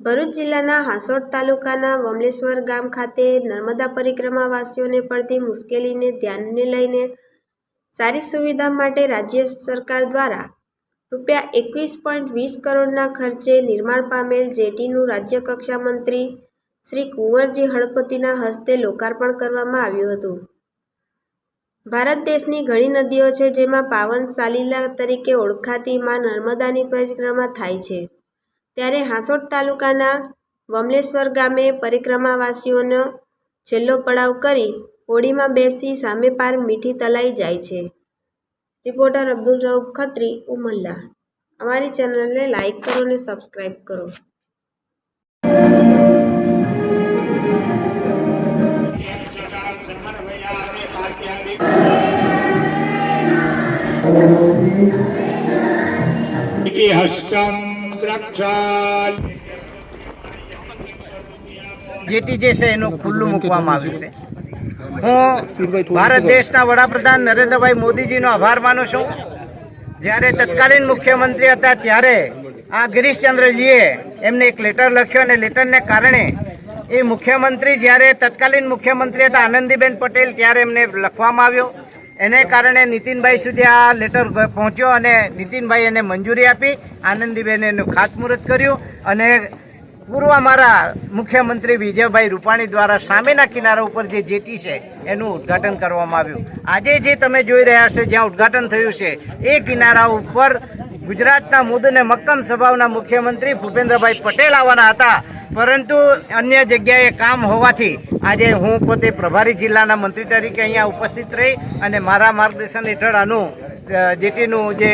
ભરૂચ જિલ્લાના હાંસોટ તાલુકાના વમલેશ્વર ગામ ખાતે નર્મદા પરિક્રમાવાસીઓને પડતી મુશ્કેલીને ધ્યાનને લઈને સારી સુવિધા માટે રાજ્ય સરકાર દ્વારા રૂપિયા એકવીસ પોઈન્ટ વીસ કરોડના ખર્ચે નિર્માણ પામેલ જેટીનું રાજ્યકક્ષા મંત્રી શ્રી કુંવરજી હળપતિના હસ્તે લોકાર્પણ કરવામાં આવ્યું હતું. ભારત દેશની ઘણી નદીઓ છે જેમાં પાવન સાલીલા તરીકે ઓળખાતી માં નર્મદાની પરિક્રમા થાય છે. ત્યારે હાંસોટ તાલુકાના વમલેશ્વર ગામે પરિક્રમાવાસીઓનો છેલ્લો પડાવ કરી હોડીમાં બેસી સામે પાર મીઠી તલાઈ જાય છે. રિપોર્ટર અબ્દુલ રઉફ ખત્રી, ઉમલ્લા. અમારી ચેનલને લાઈક કરો અને સબસ્ક્રાઈબ કરો. હસ્તમ દ્રક્ષાલ જેટી જે છે એનું ખુલ્લું મૂકવામાં આવ્યું છે. હું ભારત દેશના વડાપ્રધાન નરેન્દ્રભાઈ મોદીજીનો આભાર માનું છું. જ્યારે તત્કાલીન મુખ્યમંત્રી હતા ત્યારે આ ગિરીશચંદ્રજીએ એમને એક લેટર લખ્યો અને લેટરને કારણે એ મુખ્યમંત્રી જ્યારે તત્કાલીન મુખ્યમંત્રી હતા આનંદીબેન પટેલ ત્યારે એમને લખવામાં આવ્યો. એને કારણે નીતિનભાઈ સુધી આ લેટર પહોંચ્યો અને નીતિનભાઈ એને મંજૂરી આપી. આનંદીબેને એનું ખાતમુહૂર્ત કર્યું અને પૂર્વ અમારા મુખ્યમંત્રી વિજયભાઈ રૂપાણી દ્વારા સામેના કિનારા ઉપર જે જેટી છે, એનું ઉદ્ઘાટન કરવામાં આવ્યું. આજે જે તમે જોઈ રહ્યા છો, જ્યાં ઉદ્ઘાટન થયું છે, એ કિનારા ઉપર ગુજરાતના મુદ્દને મક્કમ સ્વભાવના મુખ્યમંત્રી ભૂપેન્દ્રભાઈ પટેલ આવવાના હતા. પરંતુ અન્ય જગ્યાએ કામ હોવાથી આજે હું પોતે પ્રભારી જિલ્લાના મંત્રી તરીકે અહીંયા ઉપસ્થિત રહી અને મારા માર્ગદર્શન હેઠળ આનું જેટીનું જે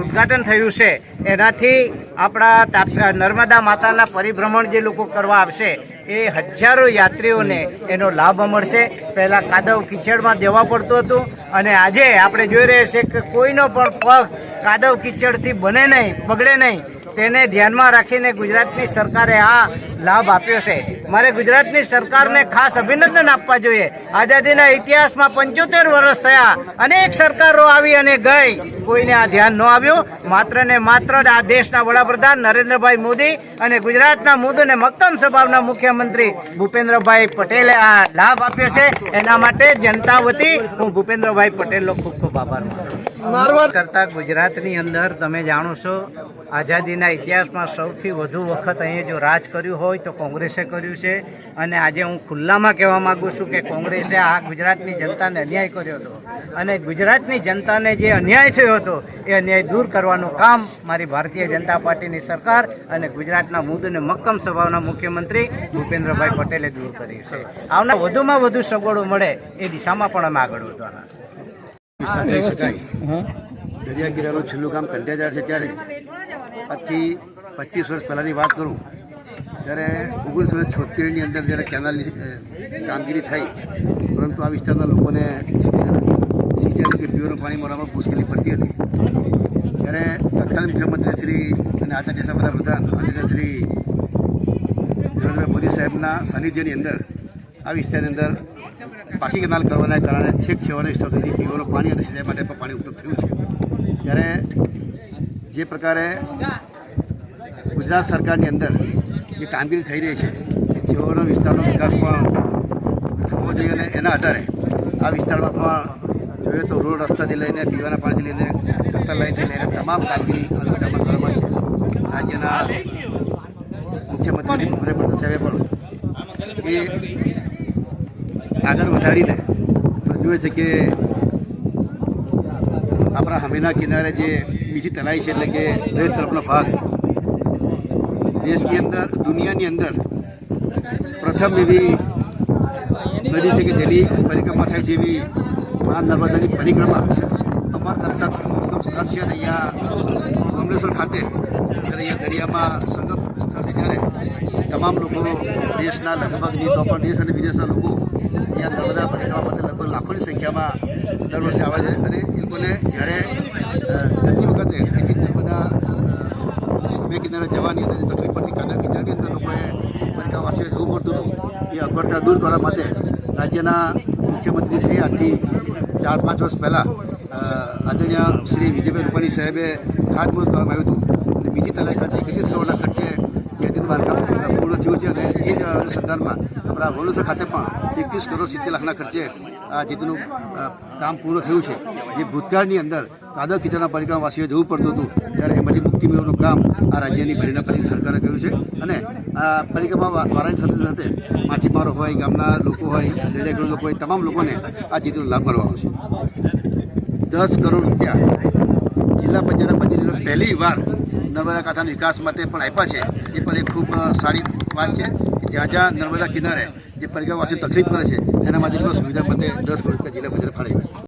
ઉદ્ઘાટન થયું છે, એનાથી આપણા નર્મદા માતાના પરિભ્રમણ જે લોકો કરવા આવશે, એ હજારો યાત્રીઓને એનો લાભ મળશે. પહેલાં કાદવ કિચડમાં જવા પડતું હતું અને આજે આપણે જોઈ રહ્યા છીએ કે કોઈનો પણ પગ કાદવ કિચડથી બને નહીં, બગડે નહીં. તેને ધ્યાનમાં રાખીને ગુજરાતની સરકારે આ લાભ આપ્યો છે. મારે ગુજરાતની સરકારને ખાસ અભિનંદન આપવા જોઈએ. આઝાદીના ઇતિહાસમાં પંચોતેર વર્ષ થયા. અનેક સરકારો આવી અને ગઈ. કોઈને આ ધ્યાન ન આવ્યું. માત્ર ને માત્ર આ દેશના વડાપ્રધાન નરેન્દ્રભાઈ મોદી અને ગુજરાતના મુદ્દને મક્કમ સ્વભાવના મુખ્યમંત્રી ભૂપેન્દ્રભાઈ પટેલે આ લાભ આપ્યો છે. એના માટે જનતા વતી હું ભૂપેન્દ્રભાઈ પટેલનો ખૂબ ખૂબ આભાર માનું. કરતા ગુજરાતની અંદર તમે જાણો છો, આઝાદીના ઇતિહાસમાં સૌથી વધુ વખત અહીંયા જો રાજ કર્યું હોય તો કોંગ્રેસે કર્યું છે. અને આજે હું ખુલ્લામાં કહેવા માગુ છું કે કોંગ્રેસે આ ગુજરાતની જનતાને અન્યાય કર્યો હતો. અને ગુજરાતની જનતાને જે અન્યાય થયો હતો, એ અન્યાય દૂર કરવાનું કામ મારી ભારતીય જનતા પાર્ટીની સરકાર અને ગુજરાતના મુદ્દને મક્કમ સ્વભાવના મુખ્યમંત્રી ભૂપેન્દ્રભાઈ પટેલે દૂર કરી છે. આવનાર વધુમાં વધુ સગવડો મળે એ દિશામાં પણ અમે આગળ વધવાના. દરિયા કિનારાનું છેલ્લું કામ કંટેજાર છે ત્યારે આજથી પચીસ વર્ષ પહેલાંની વાત કરું ત્યારે ઓગણીસો ને છોતેરની અંદર જ્યારે કેનાલની કામગીરી થઈ પરંતુ આ વિસ્તારના લોકોને સિંચાઈ કે પીવાનું પાણી મળવામાં મુશ્કેલી પડતી હતી. ત્યારે તત્કાલીન મુખ્યમંત્રી શ્રી અને આચાર્ય દેશના વડાપ્રધાન આદરણીય શ્રી નરેન્દ્રભાઈ મોદી સાહેબના સાનિધ્યની અંદર આ વિસ્તારની અંદર પાકી કેનાલ કરવાના કારણે છેક છેવાના સુધી પીવાનું પાણી અને સિંચાઈ માટે પણ પાણી ઉપલબ્ધ થયું છે. ત્યારે જે પ્રકારે ગુજરાત સરકારની અંદર જે કામગીરી થઈ રહી છે છેવાના વિસ્તારનો વિકાસ પણ થવો જોઈએ અને એના આધારે આ વિસ્તારમાં પણ જોઈએ તો રોડ રસ્તાથી લઈને પીવાના પાણીથી લઈને કતર લાઈનથી લઈને તમામ કામગીરી આ કરવામાં છે. રાજ્યના મુખ્યમંત્રી ભૂપેન્દ્ર સાહેબે પણ એ આગળ વધારીને જોઈએ છે કે આપણા હમીના કિનારે જે બીજી તલાઈ છે એટલે કે દરેક તરફનો ભાગ, દેશની અંદર, દુનિયાની અંદર પ્રથમ એવી નદી છે કે જેની પરિક્રમા થાય છે એવી મા નર્મદાની પરિક્રમા અમારા ઉત્તમ સ્થળ છે અને અહીંયા કમલેશ્વર ખાતે જ્યારે અહીંયા દરિયામાં સંગમ સ્થળ છે ત્યારે તમામ લોકો દેશના લગભગ નહીં તો પણ દેશ અને વિદેશના લોકો અહીંયા નર્મદા પરિક્રમા માટે લગભગ લાખોની સંખ્યામાં દર વર્ષે આવે છે અને એ લોકોને જ્યારે જતી વખતે અહીંથી નર્મદા સમય કિનારે જવાની અંદર તકલીફ પડતી કારણ કિનારની અંદર લોકોએ પરિકાવાસીઓ જવું પડતું હતું. એ અગવડતા દૂર કરવા માટે રાજ્યના મુખ્યમંત્રી શ્રી આજથી ચાર પાંચ વર્ષ પહેલાં આદરણીય શ્રી વિજયભાઈ રૂપાણી સાહેબે ખાતમુહૂર્ત કરવામાં આવ્યું હતું. અને બીજી તલાઈ ખાતે એકત્રીસ કરોડના ખર્ચે જયદીન બાંધકામ પૂર્ણ થયું છે અને એ જ અનુસંધાનમાં આપણા વડોદરા ખાતે પણ એકવીસ કરોડ સિત્તેર લાખના ખર્ચે જેટલું અ, કામ પૂર્ણ થયું છે. જે ભૂતકાળની અંદર કાદવ કિચનના પરિક્રમવાસીઓ જવું પડતું હતું ત્યારે એમાંથી મુક્તિ મેળવવાનું કામ આ રાજ્યની ભરેલા પરી સરકારે કર્યું છે. અને આ પરિક્રમા વારાની સાથે સાથે માછીમારો હોય ગામના લોકો હોય લેડેગર લોકો હોય તમામ લોકોને આ જેટલો લાભ મળવાનો છે. દસ કરોડ રૂપિયા જિલ્લા પંચાયતના પ્રતિનિધિઓ પહેલી વાર નર્મદા કાંઠાના વિકાસ માટે પણ આપ્યા છે. એ પણ એક ખૂબ સારી વાત છે જ્યાં જ્યાં નર્મદા કિનારે જે પરિક્રમાવાસીઓ તકલીફ કરે છે, એના માટે સુવિધા માટે દસ કરોડ રૂપિયા જિલ્લા પંચાયત ફાળવી